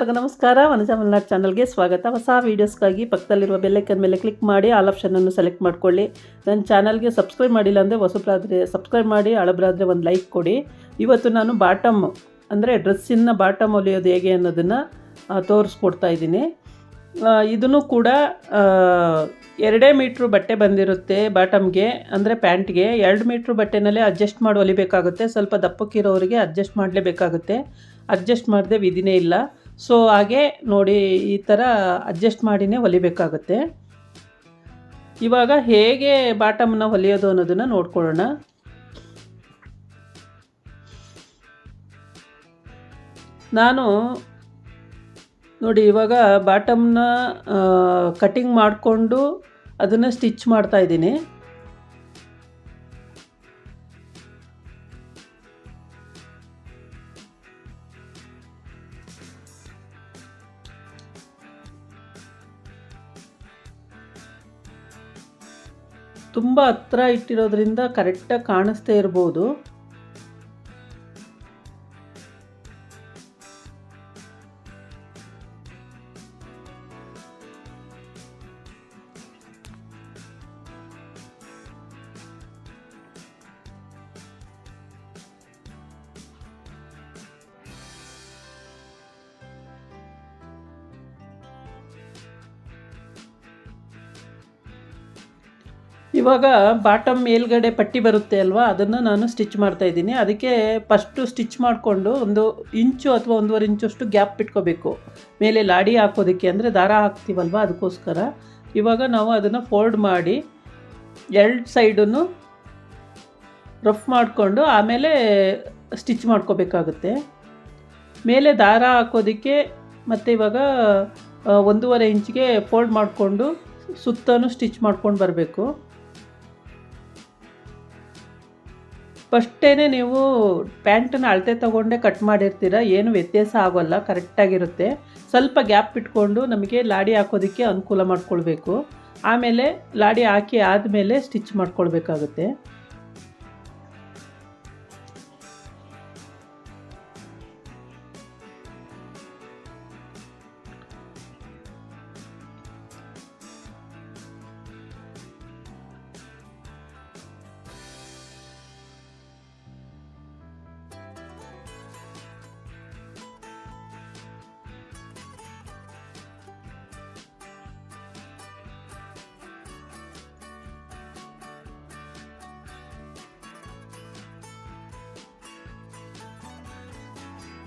ನಮಸ್ಕಾರ ವನಜಾ ಮಲ್ನಾಡ್ ಚಾನಲ್ಗೆ ಸ್ವಾಗತ. ಹೊಸ ವೀಡಿಯೋಸ್ಗಾಗಿ ಪಕ್ಕದಲ್ಲಿರುವ ಬೆಲ್ಲೈಕನ್ ಮೇಲೆ ಕ್ಲಿಕ್ ಮಾಡಿ ಆಲ್ ಆಪ್ಷನನ್ನು ಸೆಲೆಕ್ಟ್ ಮಾಡ್ಕೊಳ್ಳಿ. ನನ್ನ ಚಾನಲ್ಗೆ ಸಬ್ಸ್ಕ್ರೈಬ್ ಮಾಡಿಲ್ಲ ಅಂದರೆ ಹೊಸಬ್ರಾದರೆ ಸಬ್ಸ್ಕ್ರೈಬ್ ಮಾಡಿ ಅಳಬ್ರಾದ್ರೆ ಒಂದು ಲೈಕ್ ಕೊಡಿ. ಇವತ್ತು ನಾನು ಬಾಟಮ್ ಅಂದರೆ ಡ್ರೆಸ್ಸಿನ ಬಾಟಮ್ ಹೊಲಿಯೋದು ಹೇಗೆ ಅನ್ನೋದನ್ನು ತೋರಿಸ್ಕೊಡ್ತಾ ಇದ್ದೀನಿ. ಇದನ್ನು ಕೂಡ ಎರಡೇ ಮೀಟ್ರು ಬಟ್ಟೆ ಬಂದಿರುತ್ತೆ ಬಾಟಮ್ಗೆ ಅಂದರೆ ಪ್ಯಾಂಟ್ಗೆ ಎರಡು ಮೀಟ್ರ್ ಬಟ್ಟೆನಲ್ಲೇ ಅಡ್ಜಸ್ಟ್ ಮಾಡಿ ಹೊಲಿಬೇಕಾಗುತ್ತೆ ಸ್ವಲ್ಪ ದಪ್ಪಕ್ಕಿರೋರಿಗೆ ಅಡ್ಜಸ್ಟ್ ಮಾಡಲೇಬೇಕಾಗುತ್ತೆ. ಅಡ್ಜಸ್ಟ್ ಮಾಡದೆ ವಿಧಿನೇ ಇಲ್ಲ. ಸೊ ಹಾಗೆ ನೋಡಿ ಈ ಥರ ಅಡ್ಜಸ್ಟ್ ಮಾಡಿನೇ ಹೊಲಿಬೇಕಾಗುತ್ತೆ. ಇವಾಗ ಹೇಗೆ ಬಾಟಮ್ನ ಹೊಲಿಯೋದು ಅನ್ನೋದನ್ನು ನೋಡ್ಕೊಳ್ಳೋಣ. ನಾನು ನೋಡಿ ಇವಾಗ ಬಾಟಮ್ನ ಕಟಿಂಗ್ ಮಾಡಿಕೊಂಡು ಅದನ್ನು ಸ್ಟಿಚ್ ಮಾಡ್ತಾ ತುಂಬ ಹತ್ರ ಇಟ್ಟಿರೋದ್ರಿಂದ ಕರೆಕ್ಟಾಗಿ ಕಾಣಿಸ್ತೇ ಇರ್ಬೋದು. ಇವಾಗ ಬಾಟಮ್ ಮೇಲ್ಗಡೆ ಪಟ್ಟಿ ಬರುತ್ತೆ ಅಲ್ವಾ? ಅದನ್ನು ನಾನು ಸ್ಟಿಚ್ ಮಾಡ್ತಾ ಇದ್ದೀನಿ. ಅದಕ್ಕೆ ಫಸ್ಟು ಸ್ಟಿಚ್ ಮಾಡಿಕೊಂಡು ಒಂದು ಇಂಚು ಅಥವಾ ಒಂದೂವರೆ ಇಂಚಷ್ಟು ಗ್ಯಾಪ್ ಇಟ್ಕೋಬೇಕು. ಮೇಲೆ ಲಾಡಿ ಹಾಕೋದಕ್ಕೆ ಅಂದರೆ ದಾರ ಹಾಕ್ತೀವಲ್ವ ಅದಕ್ಕೋಸ್ಕರ. ಇವಾಗ ನಾವು ಅದನ್ನು ಫೋಲ್ಡ್ ಮಾಡಿ ಎರಡು ಸೈಡನ್ನು ರಫ್ ಮಾಡಿಕೊಂಡು ಆಮೇಲೆ ಸ್ಟಿಚ್ ಮಾಡ್ಕೋಬೇಕಾಗುತ್ತೆ. ಮೇಲೆ ದಾರ ಹಾಕೋದಕ್ಕೆ ಮತ್ತು ಇವಾಗ ಒಂದೂವರೆ ಇಂಚಿಗೆ ಫೋಲ್ಡ್ ಮಾಡಿಕೊಂಡು ಸುತ್ತಲೂ ಸ್ಟಿಚ್ ಮಾಡ್ಕೊಂಡು ಬರಬೇಕು. ಫಸ್ಟೇ ನೀವು ಪ್ಯಾಂಟನ್ನ ಅಳತೆ ತೊಗೊಂಡೆ ಕಟ್ ಮಾಡಿರ್ತೀರ, ಏನು ವ್ಯತ್ಯಾಸ ಆಗೋಲ್ಲ, ಕರೆಕ್ಟಾಗಿರುತ್ತೆ. ಸ್ವಲ್ಪ ಗ್ಯಾಪ್ ಇಟ್ಕೊಂಡು ನಮಗೆ ಲಾಡಿ ಹಾಕೋದಕ್ಕೆ ಅನುಕೂಲ ಮಾಡಿಕೊಳ್ಬೇಕು. ಆಮೇಲೆ ಲಾಡಿ ಹಾಕಿ ಆದಮೇಲೆ ಸ್ಟಿಚ್ ಮಾಡ್ಕೊಳ್ಬೇಕಾಗುತ್ತೆ.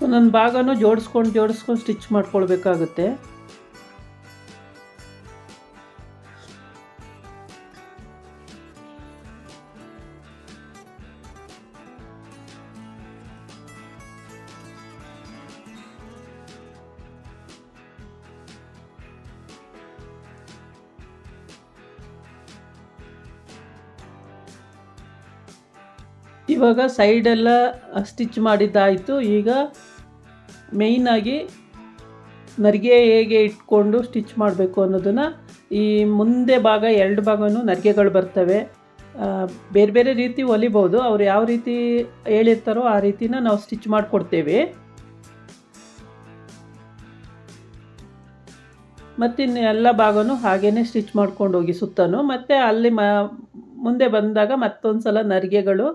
ಒಂದೊಂದು ಭಾಗನೂ ಜೋಡಿಸ್ಕೊಂಡು ಜೋಡಿಸ್ಕೊಂಡು ಸ್ಟಿಚ್ ಮಾಡ್ಕೊಳ್ಬೇಕಾಗುತ್ತೆ. ಇವಾಗ ಸೈಡೆಲ್ಲ ಸ್ಟಿಚ್ ಮಾಡಿದ್ದಾಯಿತು. ಈಗ ಮೇಯ್ನಾಗಿ ನರಿಗೆ ಹೇಗೆ ಇಟ್ಕೊಂಡು ಸ್ಟಿಚ್ ಮಾಡಬೇಕು ಅನ್ನೋದನ್ನು ಈ ಮುಂದೆ ಭಾಗ, ಎರಡು ಭಾಗವೂ ನರಿಗೆಗಳು ಬರ್ತವೆ. ಬೇರೆ ಬೇರೆ ರೀತಿ ಹೊಲಿಬೋದು. ಅವ್ರು ಯಾವ ರೀತಿ ಹೇಳಿರ್ತಾರೋ ಆ ರೀತಿನ ನಾವು ಸ್ಟಿಚ್ ಮಾಡಿಕೊಡ್ತೇವೆ. ಮತ್ತು ಇನ್ನು ಎಲ್ಲ ಭಾಗವೂ ಹಾಗೇ ಸ್ಟಿಚ್ ಮಾಡ್ಕೊಂಡು ಹೋಗಿ ಸುತ್ತನೂ. ಮತ್ತು ಅಲ್ಲಿ ಮ, ಮುಂದೆ ಬಂದಾಗ ಮತ್ತೊಂದು ಸಲ ನರಿಗೆಗಳು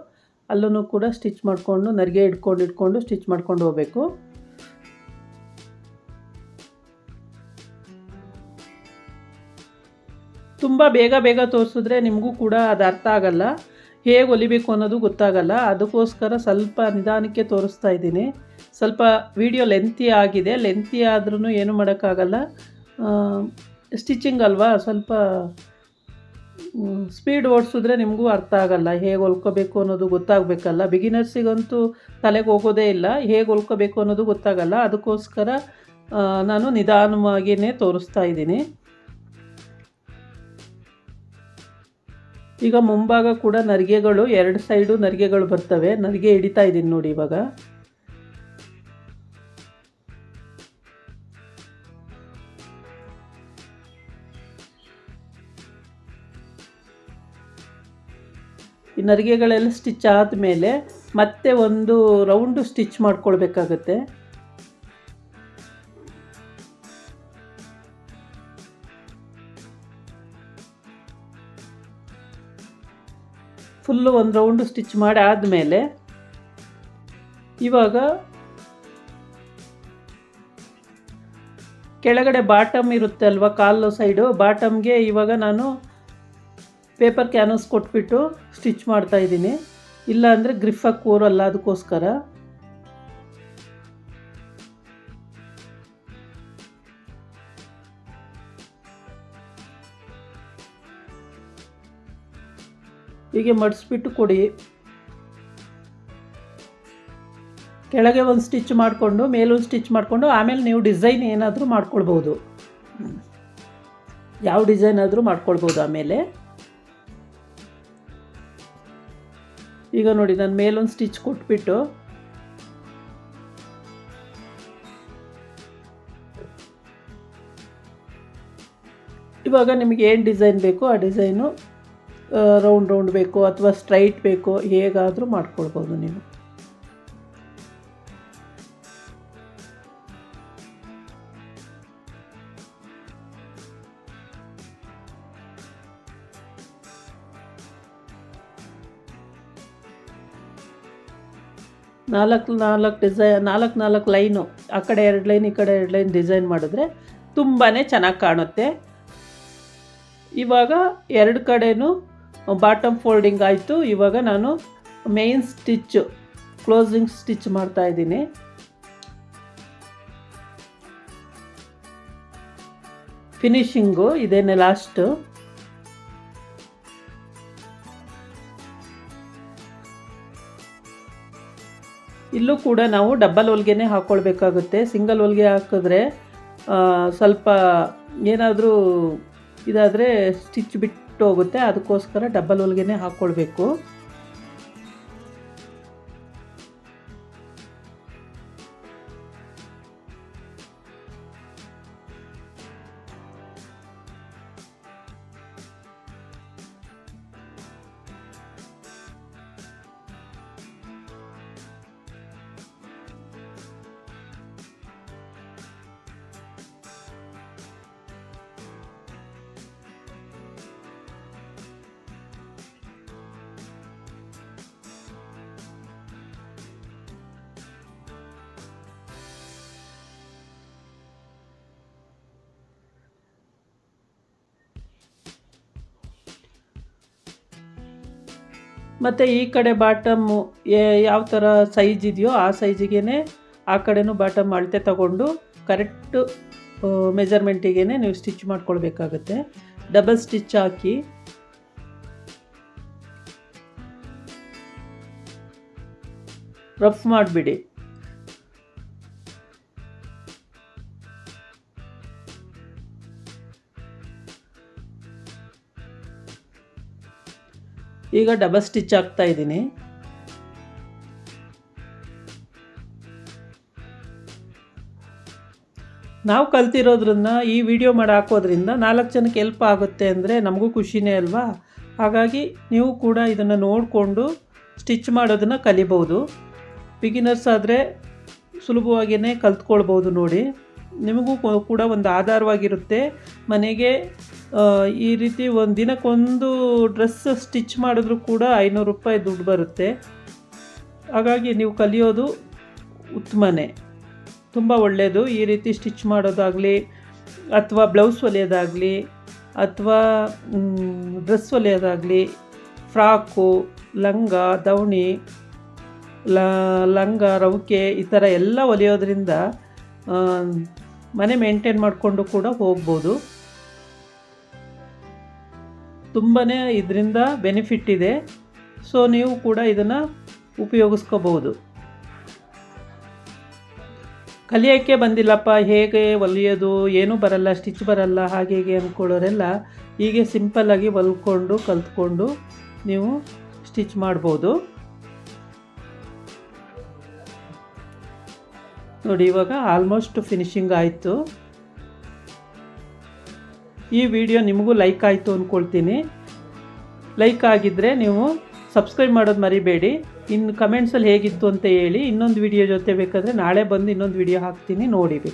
ಅಲ್ಲೂ ಕೂಡ ಸ್ಟಿಚ್ ಮಾಡಿಕೊಂಡು ನರಿಗೆ ಇಟ್ಕೊಂಡು ಇಟ್ಕೊಂಡು ಸ್ಟಿಚ್ ಮಾಡ್ಕೊಂಡು ಹೋಗಬೇಕು. ತುಂಬ ಬೇಗ ಬೇಗ ತೋರಿಸಿದ್ರೆ ನಿಮಗೂ ಕೂಡ ಅದು ಅರ್ಥ ಆಗಲ್ಲ. ಹೇಗೆ ಹೊಲಿಬೇಕು ಅನ್ನೋದು ಗೊತ್ತಾಗಲ್ಲ. ಅದಕ್ಕೋಸ್ಕರ ಸ್ವಲ್ಪ ನಿಧಾನಕ್ಕೆ ತೋರಿಸ್ತಾ ಇದ್ದೀನಿ. ಸ್ವಲ್ಪ ವಿಡಿಯೋ ಲೆಂತಿ ಆಗಿದೆ. ಲೆಂತಿ ಆದ್ರೂ ಏನು ಮಾಡೋಕ್ಕಾಗಲ್ಲ. ಸ್ಟಿಚಿಂಗ್ ಅಲ್ವಾ? ಸ್ವಲ್ಪ ಸ್ಪೀಡ್ ಓಡಿಸಿದ್ರೆ ನಿಮಗೂ ಅರ್ಥ ಆಗಲ್ಲ, ಹೇಗೆ ಹೊಲ್ಕೋಬೇಕು ಅನ್ನೋದು ಗೊತ್ತಾಗಬೇಕಲ್ಲ. ಬಿಗಿನರ್ಸಿಗಂತೂ ತಲೆಗೆ ಹೋಗೋದೇ ಇಲ್ಲ, ಹೇಗೆ ಹೊಲ್ಕೋಬೇಕು ಅನ್ನೋದು ಗೊತ್ತಾಗಲ್ಲ. ಅದಕ್ಕೋಸ್ಕರ ನಾನು ನಿಧಾನವಾಗಿಯೇ ತೋರಿಸ್ತಾ ಇದ್ದೀನಿ. ಈಗ ಮುಂಭಾಗ ಕೂಡ ನರಿಗೆಗಳು, ಎರಡು ಸೈಡು ನರಿಗೆಗಳು ಬರ್ತವೆ. ನರಿಗೆ ಹಿಡಿತಾ ಇದ್ದೀನಿ ನೋಡಿ ಇವಾಗ. ನರಿಗೆಗಳೆಲ್ಲ ಸ್ಟಿಚ್ ಆದಮೇಲೆ ಮತ್ತೆ ಒಂದು ರೌಂಡು ಸ್ಟಿಚ್ ಮಾಡ್ಕೊಳ್ಬೇಕಾಗತ್ತೆ. ಫುಲ್ಲು ಒಂದು ರೌಂಡು ಸ್ಟಿಚ್ ಮಾಡಿ ಆದಮೇಲೆ ಇವಾಗ ಕೆಳಗಡೆ ಬಾಟಮ್ ಇರುತ್ತೆ ಅಲ್ವಾ ಕಾಲು ಸೈಡು ಬಾಟಮ್ಗೆ ಇವಾಗ ನಾನು ಪೇಪರ್ ಕ್ಯಾನಸ್ ಕೊಟ್ಬಿಟ್ಟು ಸ್ಟಿಚ್ ಮಾಡ್ತಾ ಇದ್ದೀನಿ. ಇಲ್ಲ ಅಂದರೆ ಗ್ರಿಫಾಗಿ ಕೂರಲ್ಲ ಅದಕ್ಕೋಸ್ಕರ. ಹೀಗೆ ಮಡಿಸ್ಬಿಟ್ಟು ಕೊಡಿ. ಕೆಳಗೆ ಒಂದು ಸ್ಟಿಚ್ ಮಾಡಿಕೊಂಡು ಮೇಲೊಂದು ಸ್ಟಿಚ್ ಮಾಡಿಕೊಂಡು ಆಮೇಲೆ ನೀವು ಡಿಸೈನ್ ಏನಾದರೂ ಮಾಡ್ಕೊಳ್ಬೋದು. ಯಾವ ಡಿಸೈನ್ ಆದರೂ ಮಾಡ್ಕೊಳ್ಬೋದು ಆಮೇಲೆ. ಈಗ ನೋಡಿ, ನಾನು ಮೇಲೊಂದು ಸ್ಟಿಚ್ ಕೊಟ್ಬಿಟ್ಟು ಇವಾಗ ನಿಮಗೆ ಏನು ಡಿಸೈನ್ ಬೇಕೋ ಆ ಡಿಸೈನು ರೌಂಡ್ ರೌಂಡ್ ಬೇಕೋ ಅಥವಾ ಸ್ಟ್ರೈಟ್ ಬೇಕೋ, ಹೇಗಾದರೂ ಮಾಡ್ಕೊಳ್ಬೋದು ನೀವು. ನಾಲ್ಕು ನಾಲ್ಕು ಡಿಸೈ ನಾಲ್ಕು ನಾಲ್ಕು ಲೈನು, ಆ ಕಡೆ ಎರಡು ಲೈನ್, ಈ ಕಡೆ ಎರಡು ಲೈನ್ ಡಿಸೈನ್ ಮಾಡಿದ್ರೆ ತುಂಬಾ ಚೆನ್ನಾಗಿ ಕಾಣುತ್ತೆ. ಇವಾಗ ಎರಡು ಕಡೆಯೂ ಬಾಟಮ್ ಫೋಲ್ಡಿಂಗ್ ಆಯಿತು. ಇವಾಗ ನಾನು ಮೇಯ್ನ್ ಸ್ಟಿಚ್ಚು ಕ್ಲೋಸಿಂಗ್ ಸ್ಟಿಚ್ ಮಾಡ್ತಾ ಇದ್ದೀನಿ. ಫಿನಿಶಿಂಗು, ಇದೇನೆ ಲಾಸ್ಟು. ಇಲ್ಲೂ ಕೂಡ ನಾವು ಡಬ್ಬಲ್ ಹೊಲ್ಗೆನೇ ಹಾಕ್ಕೊಳ್ಬೇಕಾಗುತ್ತೆ ಸಿಂಗಲ್ ಹೊಲ್ಗೆ ಹಾಕಿದ್ರೆ ಸ್ವಲ್ಪ ಏನಾದರೂ ಇದಾದರೆ ಸ್ಟಿಚ್ ಬಿಟ್ಟು ಹೋಗುತ್ತೆ. ಅದಕ್ಕೋಸ್ಕರ ಡಬ್ಬಲ್ ಹೊಲ್ಗೆನೇ ಹಾಕ್ಕೊಳ್ಬೇಕು ಮತ್ತು ಈ ಕಡೆ ಬಾಟಮ್ಮು ಯಾವ ಥರ ಸೈಜ್ ಇದೆಯೋ ಆ ಸೈಜಿಗೆ ಆ ಕಡೆನೂ ಬಾಟಮ್ ಅಳತೆ ತಗೊಂಡು ಕರೆಕ್ಟು ಮೆಜರ್ಮೆಂಟಿಗೆ ನೀವು ಸ್ಟಿಚ್ ಮಾಡ್ಕೊಳ್ಬೇಕಾಗತ್ತೆ. ಡಬಲ್ ಸ್ಟಿಚ್ ಹಾಕಿ. ರಫ್ ಮಾಡಿಬಿಡಿ. ಈಗ ಡಬಲ್ ಸ್ಟಿಚ್ ಹಾಕ್ತಾ ಇದ್ದೀನಿ. ನಾವು ಕಲ್ತಿರೋದ್ರನ್ನ ಈ ವಿಡಿಯೋ ಮಾಡಿ ಹಾಕೋದ್ರಿಂದ ನಾಲ್ಕು ಜನಕ್ಕೆ ಎಲ್ಪ್ ಆಗುತ್ತೆ ಅಂದರೆ ನಮಗೂ ಖುಷಿನೇ ಅಲ್ವಾ? ಹಾಗಾಗಿ ನೀವು ಕೂಡ ಇದನ್ನು ನೋಡಿಕೊಂಡು ಸ್ಟಿಚ್ ಮಾಡೋದನ್ನು ಕಲಿಬೋದು ಬಿಗಿನರ್ಸ್ ಆದರೆ ಸುಲಭವಾಗಿಯೇ ಕಲ್ತ್ಕೊಳ್ಬೋದು ನೋಡಿ. ನಿಮಗೂ ಕೂಡ ಒಂದು ಆಧಾರವಾಗಿರುತ್ತೆ. ಮನೆಗೆ ಈ ರೀತಿ ಒಂದು ದಿನಕ್ಕೊಂದು ಡ್ರೆಸ್ ಸ್ಟಿಚ್ ಮಾಡಿದ್ರೂ ಕೂಡ ಐನೂರು ರೂಪಾಯಿ ದುಡ್ಡು ಬರುತ್ತೆ. ಹಾಗಾಗಿ ನೀವು ಕಲಿಯೋದು ಉತ್ತಮನೇ. ತುಂಬ ಒಳ್ಳೆಯದು ಈ ರೀತಿ ಸ್ಟಿಚ್ ಮಾಡೋದಾಗಲಿ, ಅಥವಾ ಬ್ಲೌಸ್ ಹೊಲಿಯೋದಾಗಲಿ ಅಥವಾ ಡ್ರೆಸ್ ಹೊಲಿಯೋದಾಗಲಿ ಫ್ರಾಕು, ಲಂಗ ದವಣಿ ಲಂಗ ರವಿಕೆ ಈ ಥರ ಎಲ್ಲ ಹೊಲಿಯೋದ್ರಿಂದ ಮನೆ ಮೇಂಟೈನ್ ಮಾಡಿಕೊಂಡು ಕೂಡ ಹೋಗ್ಬೋದು. ತುಂಬಾ ಇದರಿಂದ ಬೆನಿಫಿಟ್ ಇದೆ. ಸೊ ನೀವು ಕೂಡ ಇದನ್ನು ಉಪಯೋಗಿಸ್ಕೋಬಹುದು. ಕಲಿಯೋಕ್ಕೆ ಬಂದಿಲ್ಲಪ್ಪ, ಹೇಗೆ ಹೊಲಿಯೋದು ಏನೂ ಬರಲ್ಲ ಸ್ಟಿಚ್ ಬರಲ್ಲ, ಹಾಗೆ ಹೀಗೆ ಅಂದ್ಕೊಳ್ಳೋರೆಲ್ಲ ಹೀಗೆ ಸಿಂಪಲ್ಲಾಗಿ ಹೊಲ್ಕೊಂಡು ಕಲ್ತ್ಕೊಂಡು ನೀವು ಸ್ಟಿಚ್ ಮಾಡ್ಬೋದು. ನೋಡಿ, ಇವಾಗ ಆಲ್ಮೋಸ್ಟ್ ಫಿನಿಶಿಂಗ್ ಆಯಿತು. ಈ ವಿಡಿಯೋ ನಿಮಗೂ ಲೈಕ್ ಆಯಿತು ಅಂದ್ಕೊಳ್ತೀನಿ ಲೈಕ್ ಆಗಿದ್ದರೆ ನೀವು ಸಬ್ಸ್ಕ್ರೈಬ್ ಮಾಡೋದು ಮರಿಬೇಡಿ. ಇನ್ನು ಕಮೆಂಟ್ಸಲ್ಲಿ ಹೇಗಿತ್ತು ಅಂತ ಹೇಳಿ ಇನ್ನೊಂದು ವಿಡಿಯೋ ಜೊತೆ ಬೇಕಾದರೆ ನಾಳೆ ಬಂದು ಇನ್ನೊಂದು ವಿಡಿಯೋ ಹಾಕ್ತೀನಿ. ನೋಡಿರಿ.